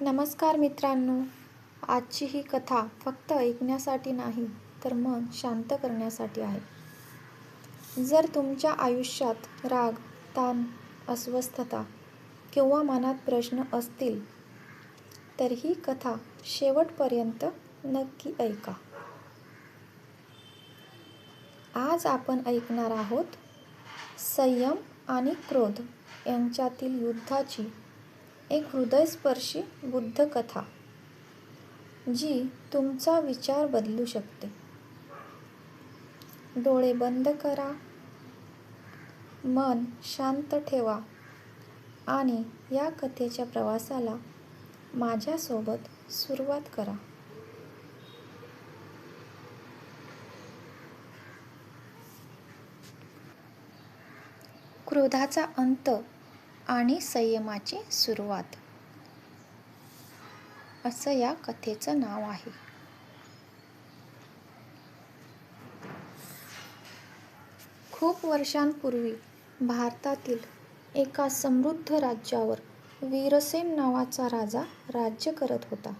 नमस्कार मित्रांनो आजची ही कथा फक्त ऐकण्यासाठी नाही तर मन शांत करण्यासाठी आहे. जर तुमच्या आयुष्यात राग ताण अस्वस्थता किंवा मनात प्रश्न असतील तर ही कथा शेवटपर्यंत नक्की ऐका. आज आपण ऐकणार आहोत संयम आणि क्रोध यांच्यातील युद्धाची एक हृदयस्पर्शी बुद्ध कथा जी तुमचा विचार बदलू शकते. डोळे बंद करा. मन शांत ठेवा. आणि या कथेच्या प्रवासाला माझ्यासोबत सुरुवात करा. क्रोधाचा अंत आणि संयमाची सुरुवात. असं या कथेचं नाव आहे. खूप वर्षांपूर्वी भारतातील एका समृद्ध राज्यावर वीरसेन नावाचा राजा राज्य करत होता.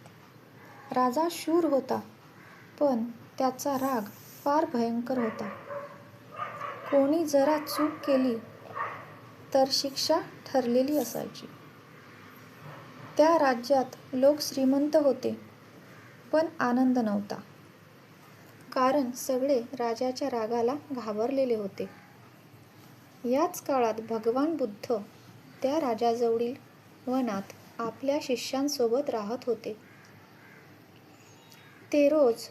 राजा शूर होता पण त्याचा राग फार भयंकर होता. कोणी जरा चूक केली तर शिक्षा ठरलेली असायची. त्या राज्यात लोक श्रीमंत होते पण आनंद नव्हता. कारण सगळे राजाच्या रागाला घाबरलेले होते. याच काळात भगवान बुद्ध त्या राजाजवळील वनात आपल्या शिष्यांसोबत राहत होते. ते रोज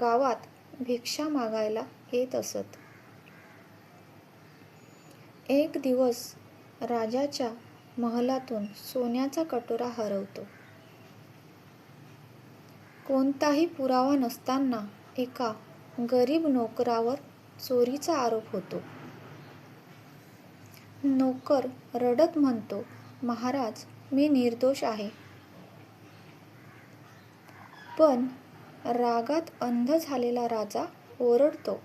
गावात भिक्षा मागायला येत असत. एक दिवस राजाच्या महलातून सोन्याचा कटोरा हरवतो. कोणताही पुरावा नसताना एका गरीब नोकरावर चोरीचा आरोप होतो. नोकर रडत म्हणतो महाराज मी निर्दोष आहे. पण रागात अंध झालेला राजा ओरडतो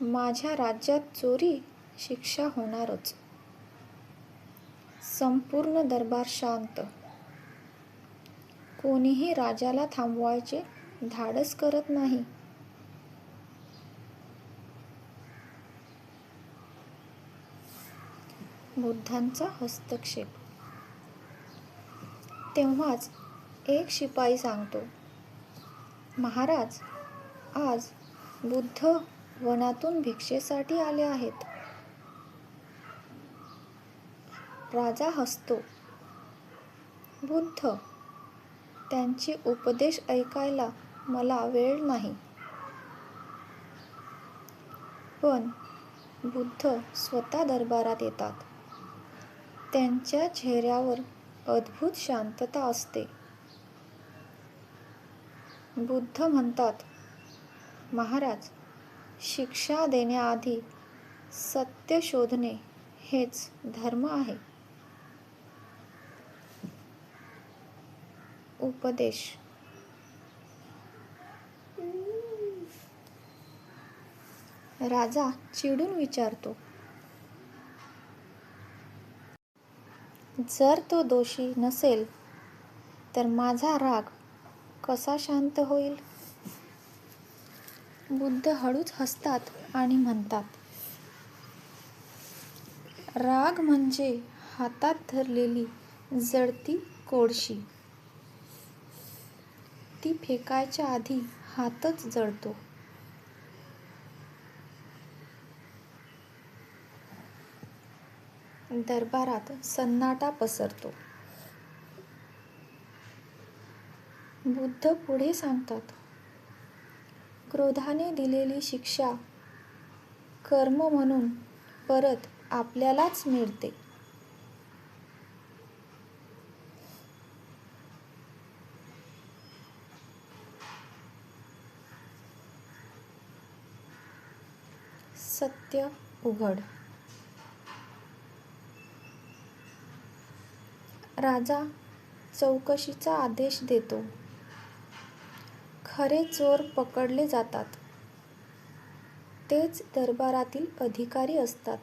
माझ्या राज्यात चोरी शिक्षा होणारच. संपूर्ण दरबार शांत. कोणीही राजाला थांबवायचे धाडस करत नाही. बुद्धांचा हस्तक्षेप. तेव्हाच एक शिपाई सांगतो महाराज आज बुद्ध वनातून भिक्षेसाठी आले आहेत. राजा हसतो. बुद्ध त्यांचे उपदेश ऐकायला मला वेळ नाही. पण बुद्ध स्वतः दरबारात येतात. त्यांच्या चेहऱ्यावर अद्भुत शांतता असते. बुद्ध म्हणतात महाराज शिक्षा देण्याआधी सत्य शोधणे हेच धर्म आहे. उपदेश. राजा चिडून विचारतो. जर तो दोषी नसेल तर माझा राग कसा शांत होईल? बुद्ध हळूच हसतात आणि म्हणतात राग म्हणजे हातात धरलेली जळती कोळशी. ती फेकायच्या आधी हातच जळतो. दरबारात सन्नाटा पसरतो. बुद्ध पुढे सांगतात क्रोधाने दिलेली शिक्षा कर्म म्हणून परत आपल्यालाच मिळते. सत्य उघड. राजा चौकशीचा आदेश देतो. खरे चोर पकडले जातात. तेच दरबारातील अधिकारी असतात.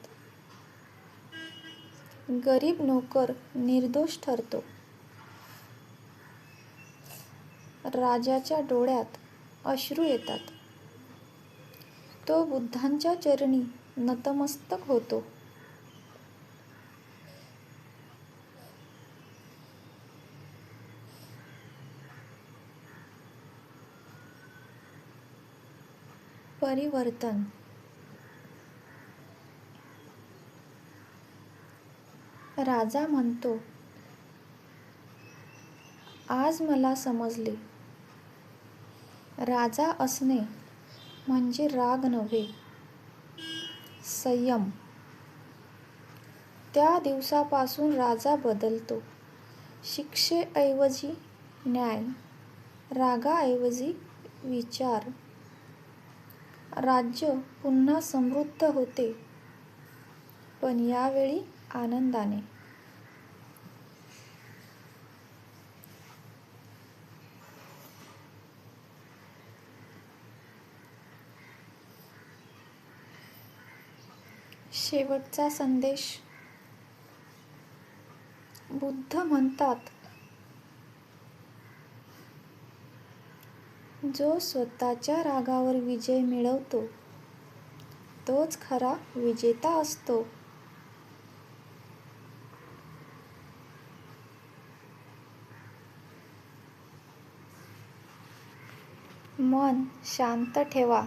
गरीब नोकर निर्दोष ठरतो. राजाच्या डोळ्यात अश्रू येतात. तो बुद्धांच्या चरणी नतमस्तक होतो. परिवर्तन. राजा म्हणतो आज मला समजले. राजा असणे म्हणजे राग नव्हे. संयम. त्या दिवसापासून राजा बदलतो. शिक्षेऐवजी न्याय. रागाऐवजी विचार. राज्य पुन्हा समृद्ध होते. पण यावेळी आनंदाने. शेवटचा संदेश. बुद्ध म्हणतात जो स्वतःच्या रागावर विजय मिळवतो तोच खरा विजेता असतो. मन शांत ठेवा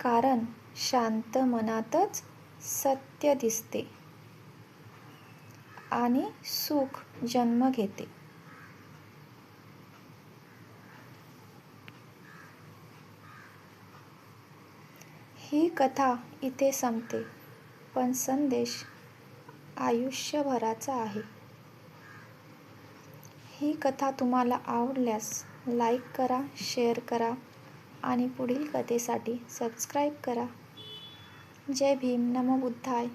कारण शांत मनातच सत्य दिसते आणि सुख जन्म घेते. ही कथा इथे संपते पण संदेश आयुष्यभराचा आहे. ही कथा तुम्हाला आवडल्यास लाईक करा शेअर करा आणि पुढील कथेसाठी सबस्क्राईब करा. जय भीम नमो बुद्धाय